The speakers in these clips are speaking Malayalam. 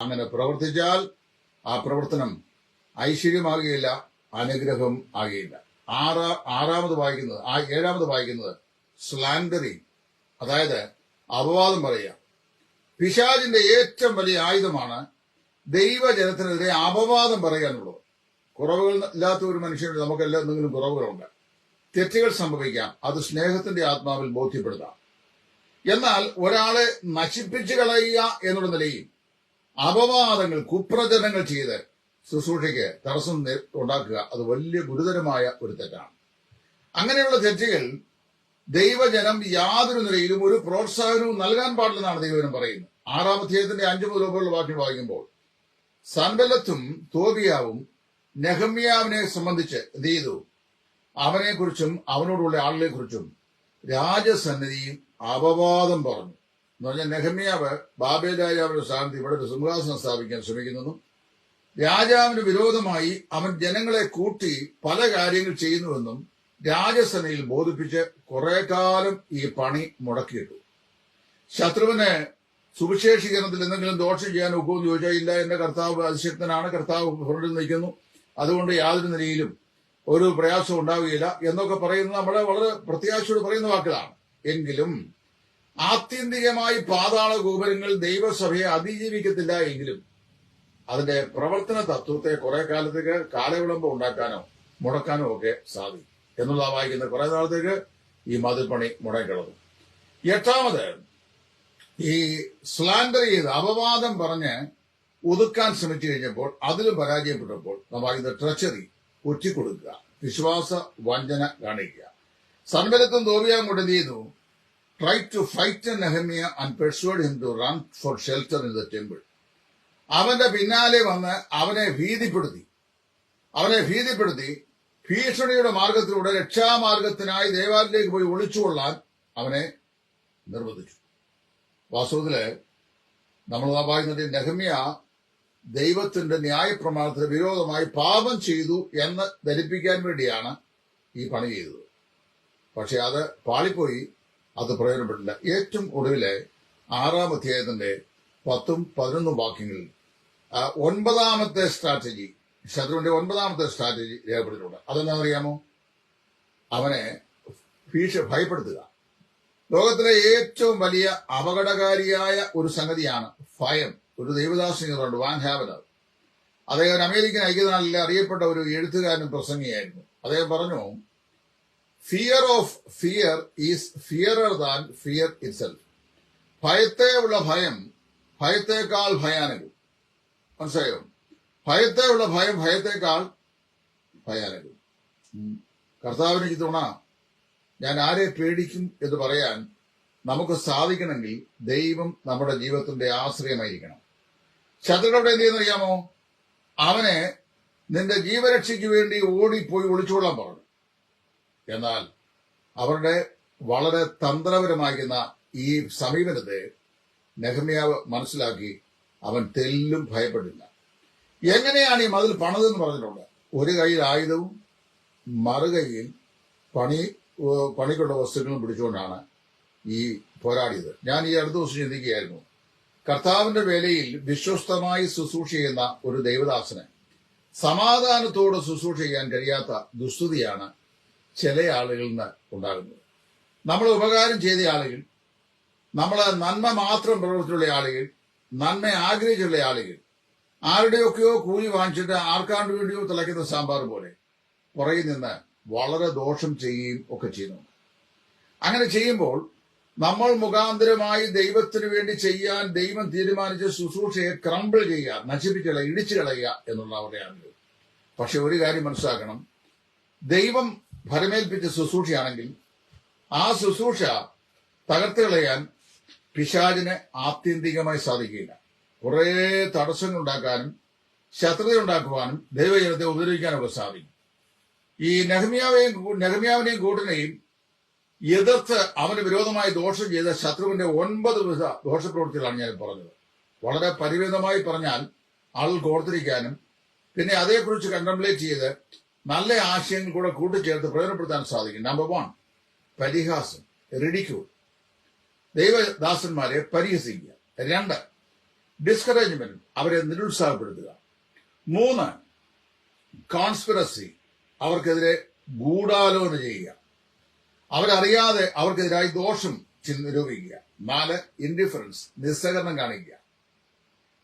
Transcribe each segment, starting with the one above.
അങ്ങനെ പ്രവർത്തിച്ചാൽ ആ പ്രവർത്തനം ഐശ്വര്യമാകുകയില്ല അനുഗ്രഹം ആകുകയില്ല. ആറാ ആറാമത് വായിക്കുന്നത് ആ ഏഴാമത് വായിക്കുന്നത് സ്ലാൻഡറിങ് അതായത് അപവാദം പറയുക. പിശാജിന്റെ ഏറ്റവും വലിയ ആയുധമാണ് ദൈവജനത്തിനെതിരെ അപവാദം പറയുക എന്നുള്ളത് കുറവുകൾ ഇല്ലാത്ത ഒരു മനുഷ്യന് നമുക്കെല്ലാം എന്തെങ്കിലും കുറവുകളുണ്ട്. തെറ്റുകൾ സംഭവിക്കാം അത് സ്നേഹത്തിന്റെ ആത്മാവിൽ ബോധ്യപ്പെടുത്താം. എന്നാൽ ഒരാളെ നശിപ്പിച്ചു കളയുക എന്നുള്ള നിലയിൽ അപവാദങ്ങൾ കുപ്രചരണങ്ങൾ ചെയ്ത് ശുശ്രൂഷയ്ക്ക് തടസ്സം ഉണ്ടാക്കുക അത് വലിയ ഗുരുതരമായ ഒരു തെറ്റാണ്. അങ്ങനെയുള്ള തെറ്റുകൾ ദൈവജനം യാതൊരു നിലയിലും ഒരു പ്രോത്സാഹനവും നൽകാൻ പാടില്ലെന്നാണ് ദൈവജനം പറയുന്നത്. ആറാം അധ്യായത്തിന്റെ അഞ്ചു മുതൽ ഒമ്പതുള്ള വാക്യം വായിക്കുമ്പോൾ സൻബലത്തും തോബിയാവും നെഹമ്യാവിനെ സംബന്ധിച്ച് എന്ത് ചെയ്തു? അവനെക്കുറിച്ചും അവനോടുള്ള ആളിനെ കുറിച്ചും രാജസന്നിധിയും അപവാദം പറഞ്ഞു. എന്ന് പറഞ്ഞാൽ നെഹമ്യാവ് ബാബേൽ രാജാവിന്റെ സ്ഥാനത്ത് ഇവിടെ ഒരു സിംഹാസനം സ്ഥാപിക്കാൻ ശ്രമിക്കുന്നു രാജാവിന് വിരോധമായി അവൻ ജനങ്ങളെ കൂട്ടി പല കാര്യങ്ങൾ ചെയ്യുന്നുവെന്നും രാജസേനയിൽ ബോധിപ്പിച്ച് കുറെ കാലം ഈ പണി മുടക്കിയിട്ടു. ശത്രുവിനെ സുവിശേഷീകരണത്തിൽ എന്തെങ്കിലും ദോഷം ചെയ്യാൻ ഒക്കുമെന്ന് ചോദിച്ചാൽ ഇല്ല എന്റെ കർത്താവ് അതിശക്തനാണ് കർത്താവ് ഫ്രണ്ടിൽ നിൽക്കുന്നു. അതുകൊണ്ട് യാതൊരു നിലയിലും ഒരു പ്രയാസം ഉണ്ടാവുകയില്ല എന്നൊക്കെ പറയുന്നത് നമ്മളെ വളരെ പ്രത്യാശയോട് പറയുന്ന വാക്കുകളാണ്. എങ്കിലും ആത്യന്തികമായി പാതാള ഗോപുരങ്ങൾ ദൈവസഭയെ അതിജീവിക്കത്തില്ല എങ്കിലും അതിന്റെ പ്രവർത്തന തത്വത്തെ കുറെ കാലത്തേക്ക് കാലവിളംബം ഉണ്ടാക്കാനോ മുടക്കാനോ ഒക്കെ സാധിക്കും എന്നുള്ള വായിക്കുന്ന കുറെ നാളത്തേക്ക് ഈ മതിൽപ്പണി മുടക്കിളന്നു എട്ടാമത് ഈ സ്ലാൻഡർ ചെയ്ത് അപവാദം പറഞ്ഞ് ഒതുക്കാൻ ശ്രമിച്ചു കഴിഞ്ഞപ്പോൾ അതിലും പരാജയപ്പെട്ടപ്പോൾ നാം വായിക്കുന്ന ട്രഷറി ഒറ്റിക്കൊടുക്കുക. വിശ്വാസ വഞ്ചന കാണിക്കുക. സൻബലത്തും തോവിയാൻ കൊണ്ട് എന്ത് ചെയ്തു? Try to fight Nehemiah and persuade him to run for shelter in the temple അവന്റെ പിന്നാലെ വന്ന് അവനെ ഭീതിപ്പെടുത്തി. അവനെ ഭീതിപ്പെടുത്തി ഭീഷണിയുടെ മാർഗത്തിലൂടെ രക്ഷാമാർഗത്തിനായി ദേവാലയത്തിലേക്ക് പോയി ഒളിച്ചുകൊള്ളാൻ അവനെ നിർബന്ധിച്ചു. വാസ്തവത്തിൽ നമ്മൾ വായിക്കുന്നത് നെഹമ്യ ദൈവത്തിന്റെ ന്യായപ്രമാണത്തിന് വിരോധമായി പാപം ചെയ്തു എന്ന് ധരിപ്പിക്കാൻ വേണ്ടിയാണ് ഈ പണി ചെയ്തത്. പക്ഷെ അത് പാളിപ്പോയി. അത് പ്രയോജനപ്പെട്ടില്ല ഏറ്റവും ഒടുവിലെ ആറാം അധ്യായത്തിന്റെ പത്തും പതിനൊന്നും വാക്യങ്ങളിൽ ഒൻപതാമത്തെ സ്ട്രാറ്റജി ശത്രുവിന്റെ ഒൻപതാമത്തെ സ്ട്രാറ്റജി രേഖപ്പെടുത്തിയിട്ടുണ്ട്. അതെന്താണെന്നറിയാമോ? അവനെ ഭീഷ ഭയപ്പെടുത്തുക. ലോകത്തിലെ ഏറ്റവും വലിയ അപകടകാരിയായ ഒരു സംഗതിയാണ് ഭയം. ഒരു ദൈവദാസനുണ്ട് വാൻ ഹാവനർ അദ്ദേഹം അമേരിക്കൻ ഐക്യനാളിലെ അറിയപ്പെട്ട ഒരു എഴുത്തുകാരനും പ്രസംഗിയായിരുന്നു. അദ്ദേഹം പറഞ്ഞു fear of fear is fearer than fear itself ഭയത്തെ ഉള്ള ഭയം ഭയത്തേക്കാൾ ഭയാനകം. മനസ്സിലായോ? ഭയത്തെ ഉള്ള ഭയം ഭയത്തേക്കാൾ ഭയാനകം. കർത്താവിന് ഇത്തവണ ഞാൻ ആരെ പേടിക്കും എന്ന് പറയാൻ നമുക്ക് സാധിക്കണമെങ്കിൽ ദൈവം നമ്മുടെ ജീവിതത്തിന്റെ ആശ്രയമായിരിക്കണം. ശത്രുക്കളുടെ എന്ത് ചെയ്യുന്നറിയാമോ? അവനെ നിന്റെ ജീവരക്ഷയ്ക്ക് വേണ്ടി ഓടിപ്പോയി ഒളിച്ചോളാൻ പറഞ്ഞു എന്നാൽ അവരുടെ വളരെ തന്ത്രപരമായിരുന്ന ഈ സമീപനത്തെ നെഹമ്യാവ് മനസ്സിലാക്കി അവൻ തെല്ലും ഭയപ്പെട്ടില്ല. എങ്ങനെയാണ് ഈ മതിൽ പണിതെന്ന് പറഞ്ഞിട്ടുണ്ട്. ഒരു കയ്യിൽ ആയുധവും മറുകൈയിൽ പണി പണിക്കുള്ള വസ്തുക്കളും പിടിച്ചുകൊണ്ടാണ് ഈ പോരാടിയത്. ഞാൻ ഈ അടുത്ത ദിവസം ചിന്തിക്കുകയായിരുന്നു. കർത്താവിന്റെ വേലയിൽ വിശ്വസ്തമായി ശുശ്രൂഷ ചെയ്യുന്ന ഒരു ദൈവദാസന് സമാധാനത്തോട് ശുശ്രൂഷ ചെയ്യാൻ കഴിയാത്ത ദുസ്തുതിയാണ് ചില ആളുകളിൽ നിന്ന് ഉണ്ടാകുന്നത്. നമ്മൾ ഉപകാരം ചെയ്ത ആളുകൾ നമ്മൾ നന്മ മാത്രം പ്രവർത്തിച്ചുള്ള ആളുകൾ നന്മ ആഗ്രഹിച്ചുള്ള ആളുകൾ ആരുടെയൊക്കെയോ കൂലി വാങ്ങിച്ചിട്ട് ആർക്കാണ്ട് വേണ്ടിയോ തിളയ്ക്കുന്ന സാമ്പാർ പോലെ പുറകിൽ നിന്ന് വളരെ ദോഷം ചെയ്യുകയും ഒക്കെ ചെയ്യുന്നു അങ്ങനെ ചെയ്യുമ്പോൾ നമ്മൾ മുഖാന്തരമായി ദൈവത്തിന് വേണ്ടി ചെയ്യാൻ ദൈവം തീരുമാനിച്ച ശുശ്രൂഷയെ ക്രംബിൾ ചെയ്യുക നശിപ്പിച്ച് കളയുക ഇടിച്ചു കളയുക എന്നുള്ള അവരുടെ പക്ഷെ ഒരു കാര്യം മനസ്സിലാക്കണം. ദൈവം ഫലമേൽപ്പിച്ച ശുശ്രൂഷയാണെങ്കിൽ ആ ശുശ്രൂഷ തകർത്ത് കളയാൻ പിശാചിന് ആത്യന്തികമായി സാധിക്കില്ല കുറെ തടസ്സങ്ങൾ ഉണ്ടാക്കാനും ശത്രുത ഉണ്ടാക്കുവാനും ദൈവജനത്തെ ഉപദ്രവിക്കാനൊക്കെ സാധിക്കും. ഈ നെഹമിയാവെയും നെഹമിയാവിനെയും കൂട്ടിനെയും എതിർത്ത് അവന് വിരോധമായി ദോഷം ചെയ്ത ശത്രുവിന്റെ ഒൻപത് വിധ ദോഷപ്രവൃത്തികളാണ് ഞാൻ പറഞ്ഞത്. വളരെ പരിമിതമായി പറഞ്ഞാൽ ആളുകൾ ഓർത്തിരിക്കാനും പിന്നെ അതേക്കുറിച്ച് കണ്ടംപ്ലേറ്റ് ചെയ്ത് നല്ല ആശയങ്ങൾ കൂടെ കൂട്ടിച്ചേർത്ത് പ്രയോജനപ്പെടുത്താൻ സാധിക്കും. നമ്പർ വൺ പരിഹാസം. റിഡിക്യൂൾ ദൈവദാസന്മാരെ പരിഹസിക്കുക. രണ്ട് ഡിസ്കറേജ്മെന്റ് അവരെ നിരുത്സാഹപ്പെടുത്തുക. മൂന്ന് കോൺസ്പിറസി അവർക്കെതിരെ ഗൂഢാലോചന ചെയ്യുക. അവരറിയാതെ അവർക്കെതിരായി ദോഷം നിരൂപിക്കുക നാല് ഇൻഡിഫറൻസ് നിസ്സഹകരണം കാണിക്കുക.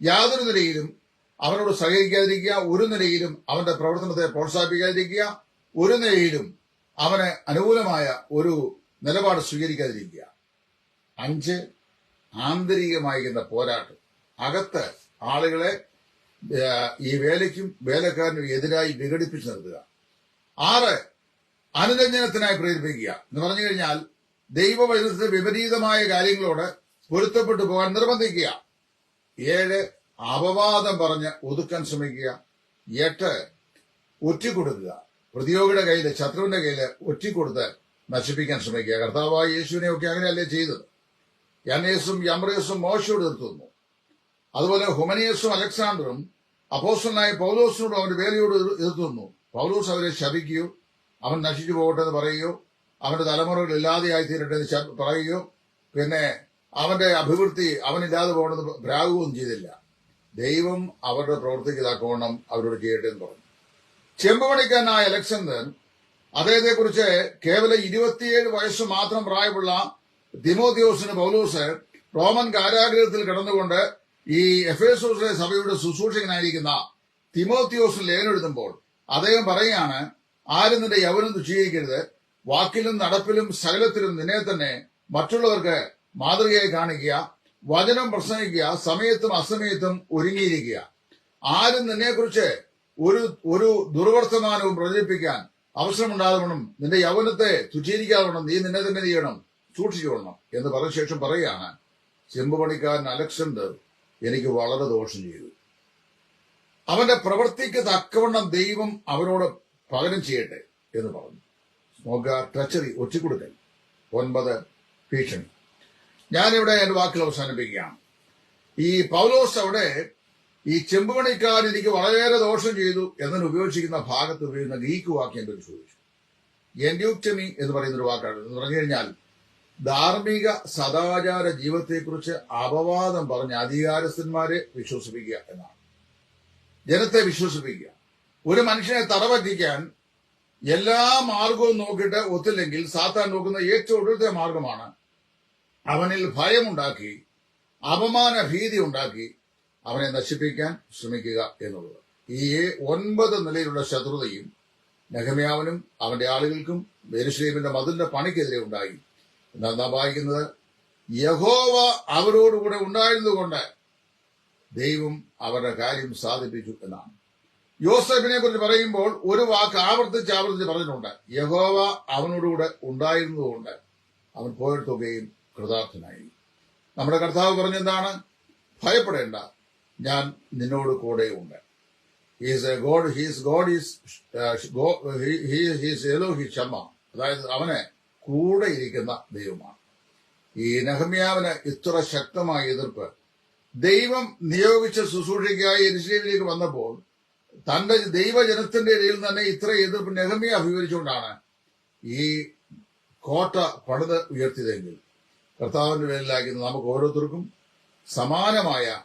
യാതൊരു നിലയിലും അവനോട് സഹകരിക്കാതിരിക്കുക ഒരു നിലയിലും അവന്റെ പ്രവർത്തനത്തെ പ്രോത്സാഹിപ്പിക്കാതിരിക്കുക ഒരു നിലയിലും അവന് അനുകൂലമായ ഒരു നിലപാട് സ്വീകരിക്കാതിരിക്കുക. അഞ്ച് ആന്തരികമായിരിക്കുന്ന പോരാട്ടം. അകത്ത് ആളുകളെ ഈ വേലയ്ക്കും വേലക്കാരനും എതിരായി വിഘടിപ്പിച്ചു നിർത്തുക. ആറ് അനുരഞ്ജനത്തിനായി പ്രേരിപ്പിക്കുക. എന്ന് പറഞ്ഞു കഴിഞ്ഞാൽ ദൈവവൈദ്യത്തിന് വിപരീതമായ കാര്യങ്ങളോട് പൊരുത്തപ്പെട്ടു പോകാൻ നിർബന്ധിക്കുക. ഏഴ് അപവാദം പറഞ്ഞ് ഒതുക്കാൻ ശ്രമിക്കുക. എട്ട് ഒറ്റിക്കൊടുക്കുക. പ്രതിയോഗിയുടെ കയ്യിൽ ശത്രുവിന്റെ കയ്യിൽ ഒറ്റിക്കൊടുത്ത് നശിപ്പിക്കാൻ ശ്രമിക്കുക. കർത്താവായ യേശുവിനെ ഒക്കെ അങ്ങനെയല്ലേ ചെയ്തത്. യനേസും യമ്രേസും മോശയോട് എതിർത്തുന്നു അതുപോലെ ഹുമനിയസും അലക്സാണ്ടറും അപ്പോസ്റ്റലായ പൗലോസിനോടും അവന്റെ വേലയോട് എതിർ- എതിർത്തുന്നു പൗലോസ് അവരെ ശപിക്കുകയോ അവൻ നശിച്ചു പോകട്ടെ എന്ന് പറയുകയോ അവന്റെ തലമുറകൾ ഇല്ലാതെയായി തീരട്ടെ എന്ന് പറയുകയോ പിന്നെ അവന്റെ അഭിവൃദ്ധി അവനില്ലാതെ പോകണമെന്ന് ഭ്രാഗവും ചെയ്തില്ല. ദൈവം അവരുടെ പ്രവൃത്തിക്ക് അവരോട് ചെയ്യട്ടെ എന്ന് പറഞ്ഞു. ചെമ്പുപണിക്കാരനായ അലക്സാണ്ടർ അദ്ദേഹത്തെ കുറിച്ച് കേവലം ഇരുപത്തിയേഴ് വയസ്സ് മാത്രം പ്രായമുള്ള ദിമോദിയോസിന് പൗലോസ് റോമൻ കാരാഗ്രഹത്തിൽ കിടന്നുകൊണ്ട് ഈ എഫേസോസിലെ സഭയുടെ ശുശ്രൂഷകനായിരിക്കുന്ന തിമോത്തിയോസിന് ലേഖനെഴുതുമ്പോൾ അദ്ദേഹം പറയുകയാണ് ആരും നിന്റെ യവനം തുച്ഛീകരിക്കരുത് വാക്കിലും നടപ്പിലും സകലത്തിലും നിന്നെ തന്നെ മറ്റുള്ളവർക്ക് മാതൃകയായി കാണിക്കുക. വചനം പ്രസംഗിക്കുക സമയത്തും അസമയത്തും ഒരുങ്ങിയിരിക്കുക. ആരും നിന്നെക്കുറിച്ച് ഒരു ഒരു ദുർവർത്തമാനവും പ്രചരിപ്പിക്കാൻ അവസരമുണ്ടാകണം നിന്റെ യൗവനത്തെ തുച്ഛീകരിക്കാതെ നീ നിന്നെ തന്നെ ചെയ്യണം സൂക്ഷിച്ചുകൊള്ളണം എന്ന് പറഞ്ഞ ശേഷം പറയുകയാണ് ചെമ്പുപണിക്കാരൻ അലക്സണ്ടർ എനിക്ക് വളരെ ദോഷം ചെയ്തു. അവന്റെ പ്രവൃത്തിക്ക് തക്കവണ്ണം ദൈവം അവനോട് പകരം ചെയ്യട്ടെ എന്ന് പറഞ്ഞു. നോക്കുക ട്രച്ചറി ഒറ്റിക്കൊടുക്കൽ. ഒൻപത് ഭീഷണി. ഞാനിവിടെ എന്റെ വാക്കുകൾ അവസാനിപ്പിക്കുകയാണ്. ഈ പൗലോസ് അവിടെ ഈ ചെമ്പുപണിക്കാർ എനിക്ക് വളരെയേറെ ദോഷം ചെയ്തു എന്നതിന് ഉപയോഗിച്ചിരിക്കുന്ന ഭാഗത്ത് ഉപയോഗിക്കുന്ന ഗ്രീക്ക് വാക്ക് വാക്യം ചോദിച്ചു? എൻഡ്യൂക്ടമി എന്ന് പറയുന്ന ഒരു വാക്കാണ്. എന്ന് പറഞ്ഞു കഴിഞ്ഞാൽ ധാർമ്മിക സദാചാര ജീവിതത്തെക്കുറിച്ച് അപവാദം പറഞ്ഞ അധികാരസ്ഥന്മാരെ വിശ്വസിപ്പിക്കുക എന്നാണ്. ജനത്തെ വിശ്വസിപ്പിക്കുക. ഒരു മനുഷ്യനെ തറപറ്റിക്കാൻ എല്ലാ മാർഗവും നോക്കിയിട്ട് ഒത്തില്ലെങ്കിൽ സാത്താൻ നോക്കുന്ന ഏറ്റവും ഒടുവിലത്തെ മാർഗമാണ് അവനിൽ ഭയമുണ്ടാക്കി അപമാന ഭീതി ഉണ്ടാക്കി അവനെ നശിപ്പിക്കാൻ ശ്രമിക്കുക എന്നുള്ളത് ഈ ഒൻപത് നിലയിലുള്ള ശത്രുതയും നെഹമ്യാവനും അവന്റെ ആളുകൾക്കും ബെരുശ്ലീമിന്റെ മതിലിന്റെ പണിക്കെതിരെ ഉണ്ടായി. നാം വായിക്കുന്നത് യഹോവ അവരോടുകൂടെ ഉണ്ടായിരുന്നുകൊണ്ട് ദൈവം അവരുടെ കാര്യം സാധിപ്പിച്ചു എന്നാണ്. യോസഫിനെ കുറിച്ച് പറയുമ്പോൾ ഒരു വാക്ക് ആവർത്തിച്ച് ആവർത്തിച്ച് പറഞ്ഞിട്ടുണ്ട്. യഹോവ അവനോടുകൂടെ ഉണ്ടായിരുന്നതുകൊണ്ട് അവൻ പോയിടത്തൊക്കെയും കൃതാർത്ഥനായി നമ്മുടെ കർത്താവ് പറഞ്ഞെന്താണ്? ഭയപ്പെടേണ്ട. ഞാൻ നിന്നോട് കൂടെയുണ്ട്. He's a God he's God is he's എലോ he ക്ഷമ അതായത് അവനെ കൂടെ ഇരിക്കുന്ന ദൈവമാണ്. ഈ നഹമ്യാവിന് ഇത്ര ശക്തമായ എതിർപ്പ്. ദൈവം നിയോഗിച്ച ശുശ്രൂഷയ്ക്കായി എരിശീലിലേക്ക് വന്നപ്പോൾ തന്റെ ദൈവജനത്തിന്റെ ഇടയിൽ തന്നെ ഇത്ര എതിർപ്പ് നെഹമ്യ അഭിമുഖിച്ചുകൊണ്ടാണ് ഈ കോട്ട പണിത് ഉയർത്തിയതെങ്കിൽ. കർത്താവിന്റെ പേരിലാക്കുന്ന നമുക്ക് ഓരോരുത്തർക്കും സമാനമായ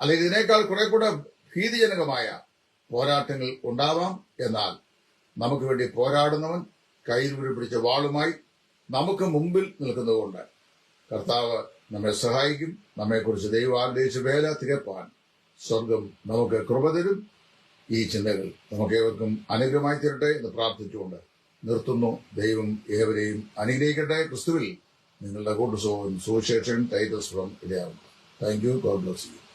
അല്ലെങ്കിൽ ഇതിനേക്കാൾ കുറെ കൂടെ ഭീതിജനകമായ പോരാട്ടങ്ങൾ ഉണ്ടാവാം. എന്നാൽ നമുക്ക് വേണ്ടി പോരാടുന്നവൻ കയ്യിൽ പിടിച്ച വാളുമായി നമുക്ക് മുമ്പിൽ നിൽക്കുന്നതുകൊണ്ട് കർത്താവ് നമ്മെ സഹായിക്കും. നമ്മെക്കുറിച്ച് ദൈവം ആഗ്രഹിച്ച വേല തികപ്പാൻ സ്വർഗം നമുക്ക് കൃപ തരും. ഈ ചിന്തകൾ നമുക്ക് ഏവർക്കും അനുഗ്രഹമായി തരട്ടെ എന്ന് പ്രാർത്ഥിച്ചുകൊണ്ട് നിർത്തുന്നു. ദൈവം ഏവരെയും അനുഗ്രഹിക്കട്ടെ. ക്രിസ്തുവിൽ നിങ്ങളുടെ കൂട്ടുസുഖം സുവിശേഷൻ Titus from ഇടയാകും. Thank you God bless you